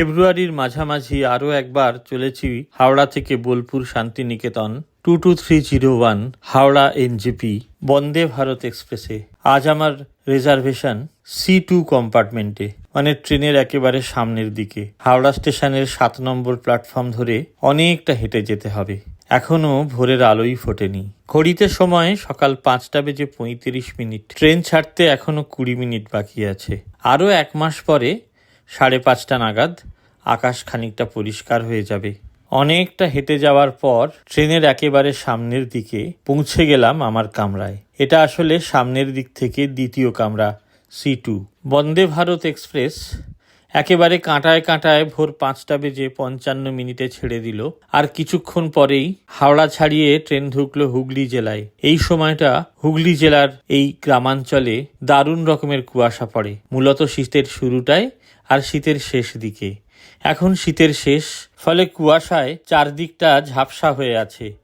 ফেব্রুয়ারির মাঝামাঝি আরও একবার চলেছি হাওড়া থেকে Bolpur Shantiniketan two two three zero one Howrah NJP, Vande Bharat এক্সপ্রেসে। আজ আমার রিজার্ভেশন সি টু কম্পার্টমেন্টে মানে ট্রেনের একেবারে সামনের দিকে। হাওড়া স্টেশনের সাত নম্বর প্ল্যাটফর্ম ধরে অনেকটা হেঁটে যেতে হবে। এখনও ভোরের আলোই ফোটেনি। ঘড়িতে সময় সকাল পাঁচটা বেজে পঁয়ত্রিশ মিনিট। ট্রেন ছাড়তে এখনও কুড়ি মিনিট বাকি আছে। আরও এক মাস পরে সাড়ে পাঁচটা নাগাদ আকাশ খানিকটা পরিষ্কার হয়ে যাবে। অনেকটা হেঁটে যাওয়ার পর ট্রেনের একেবারে সামনের দিকে পৌঁছে গেলাম আমার কামরায়। এটা আসলে সামনের দিক থেকে দ্বিতীয় কামরা, C two. Vande Bharat express একেবারে কাঁটায় কাঁটায় ভোর পাঁচটা বেজে পঞ্চান্ন মিনিটে ছেড়ে দিল। আর কিছুক্ষণ পরেই হাওড়া ছাড়িয়ে ট্রেন ঢুকলো হুগলি জেলায়। এই সময়টা হুগলি জেলার এই গ্রামাঞ্চলে দারুণ রকমের কুয়াশা পড়ে। মূলত শীতের শুরুটায় আর শীতের শেষ দিকে। এখন শীতের শেষ, ফলে কুয়াশায় চারদিকটা ঝাপসা হয়ে আছে।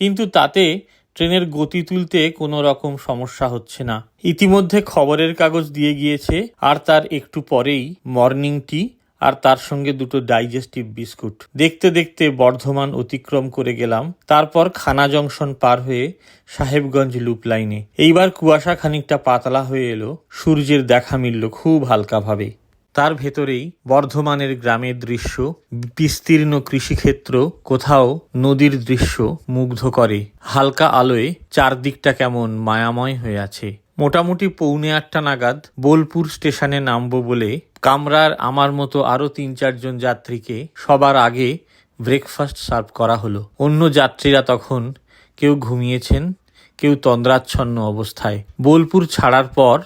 কিন্তু তাতে ট্রেনের গতি তুলতে কোনো রকম সমস্যা হচ্ছে না। ইতিমধ্যে খবরের কাগজ দিয়ে গিয়েছে, আর তার একটু পরেই মর্নিং টি আর তার সঙ্গে দুটো ডাইজেস্টিভ বিস্কুট। দেখতে দেখতে বর্ধমান অতিক্রম করে গেলাম, তারপর খানা জংশন পার হয়ে সাহেবগঞ্জ লুপ লাইনে। এইবার কুয়াশা খানিকটা পাতলা হয়ে এলো, সূর্যের দেখা মিলল খুব হালকাভাবে। তার ভেতরেই বর্ধমানের গ্রামের দৃশ্য, বিস্তীর্ণ কৃষিক্ষেত্র, কোথাও নদীর দৃশ্য মুগ্ধ করে। হালকা আলোয় চারদিকটা কেমন মায়াময় হয়ে আছে। মোটামুটি পৌনে আটটা নাগাদ বোলপুর স্টেশনে নামবো বলে কামরার আমার মতো আরও তিন চারজন যাত্রীকে সবার আগে ব্রেকফাস্ট সার্ভ করা হলো। অন্য যাত্রীরা তখন কেউ ঘুমিয়েছেন, কেউ তন্দ্রাচ্ছন্ন অবস্থায়। বোলপুর ছাড়ার পর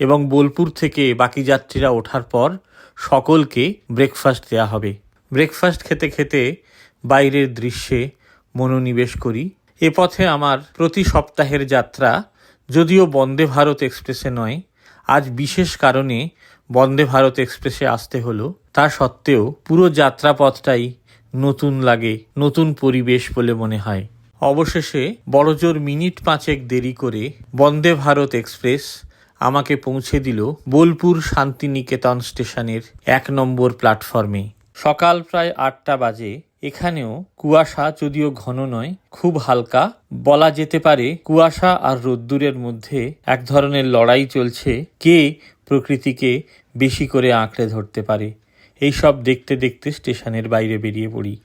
এবং বোলপুর থেকে বাকি যাত্রীরা ওঠার পর সকলকে ব্রেকফাস্ট দেওয়া হবে। ব্রেকফাস্ট খেতে খেতে বাইরের দৃশ্যে মনোনিবেশ করি। এ পথে আমার প্রতি সপ্তাহের যাত্রা যদিও বন্দে ভারত এক্সপ্রেসে নয়, আজ বিশেষ কারণে বন্দে ভারত এক্সপ্রেসে আসতে হলো। তা সত্ত্বেও পুরো যাত্রাপথটাই নতুন লাগে, নতুন পরিবেশ বলে মনে হয়। অবশেষে বড়জোর মিনিট পাঁচেক দেরি করে বন্দে ভারত এক্সপ্রেস আমাকে পৌঁছে দিল বোলপুর শান্তিনিকেতন স্টেশনের এক নম্বর প্ল্যাটফর্মে। সকাল প্রায় আটটা বাজে। এখানেও কুয়াশা যদিও ঘন নয়, খুব হালকা। বলা যেতে পারে কুয়াশা আর রোদ্দুরের মধ্যে এক ধরনের লড়াই চলছে, কে প্রকৃতিকে বেশি করে আঁকড়ে ধরতে পারে। এইসব দেখতে দেখতে স্টেশনের বাইরে বেরিয়ে পড়ি।